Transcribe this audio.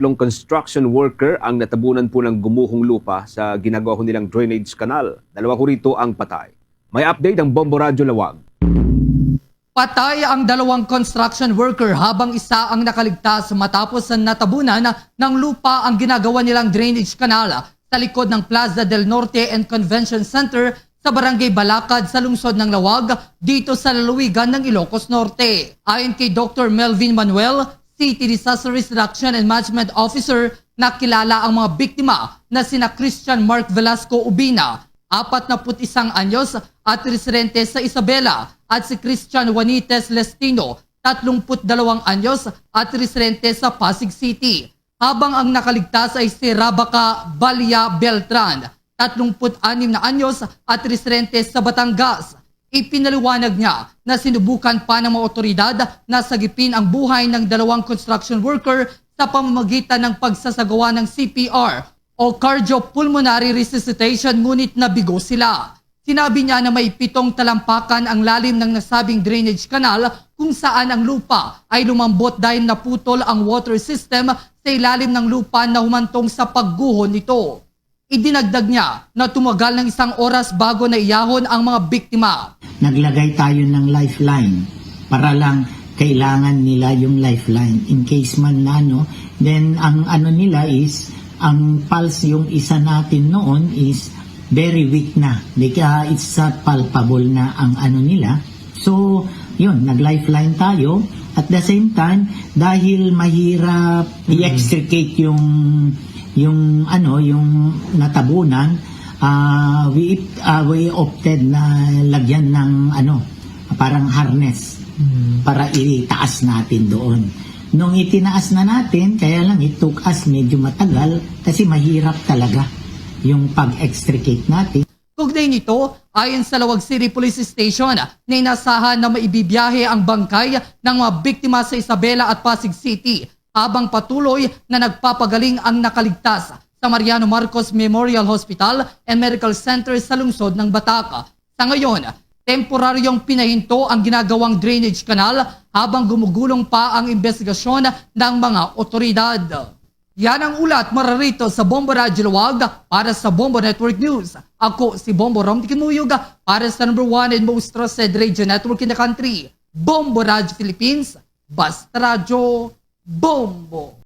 Long construction worker ang natabunan po ng gumuhong lupa sa ginagawa nilang drainage canal. Dalawa ko rito ang patay. May update ang Bombo Radyo Lawag. Patay ang dalawang construction worker habang isa ang nakaligtas matapos na natabunan ng lupa ang ginagawa nilang drainage canal sa likod ng Plaza del Norte and Convention Center sa Barangay Balakad sa lungsod ng Lawag dito sa lalawigan ng Ilocos Norte. Ayon kay Dr. Melvin Manuel, City Disaster Risk Reduction and Management Officer, nakilala ang mga biktima na sina Christian Mark Velasco Ubina, 41 anyos at residente sa Isabela at si Christian Juanites Lestino, 32 anyos at residente sa Pasig City. Habang ang nakaligtas ay si Rabaca Balia Beltran, 36 na anyos at residente sa Batangas. Ipinaliwanag niya na sinubukan pa ng mga otoridad na sagipin ang buhay ng dalawang construction worker sa pamamagitan ng pagsasagawa ng CPR o cardiopulmonary resuscitation ngunit nabigo sila. Sinabi niya na may pitong talampakan ang lalim ng nasabing drainage canal kung saan ang lupa ay lumambot dahil naputol ang water system sa ilalim ng lupa na humantong sa pagguho nito. Idinagdag niya na tumagal ng isang oras bago na iyahon ang mga biktima. Naglagay tayo ng lifeline para lang kailangan nila yung lifeline. In case man na no? Then ang ano nila is ang pulse yung isa natin noon is very weak na. Because it's not palpable na ang ano nila. So yun nag lifeline tayo. At the same time dahil mahirap i-extricate yung yung ano yung natabunan ah we ah, we opted na lagyan ng ano parang harness para itaas natin doon. Nung itinaas na natin kaya lang it took us medyo matagal kasi mahirap talaga yung pag-extricate natin. Kugnay nito, ayon sa Lawag City Police Station, na inasahan na maibibiyahe ang bangkay ng mga biktima sa Isabela at Pasig City habang patuloy na nagpapagaling ang nakaligtas sa Mariano Marcos Memorial Hospital and Medical Center sa lungsod ng Bataca. Sa ngayon, temporaryong pinahinto ang ginagawang drainage canal habang gumugulong pa ang investigasyon ng mga otoridad. Yan ang ulat mararito sa Bombo Radyo Luwag para sa Bombo Network News. Ako si Bombo Rom Tikinuyog para sa number one and most trusted radio network in the country. Bombo Radyo Philippines, Basta Radyo, Bombo!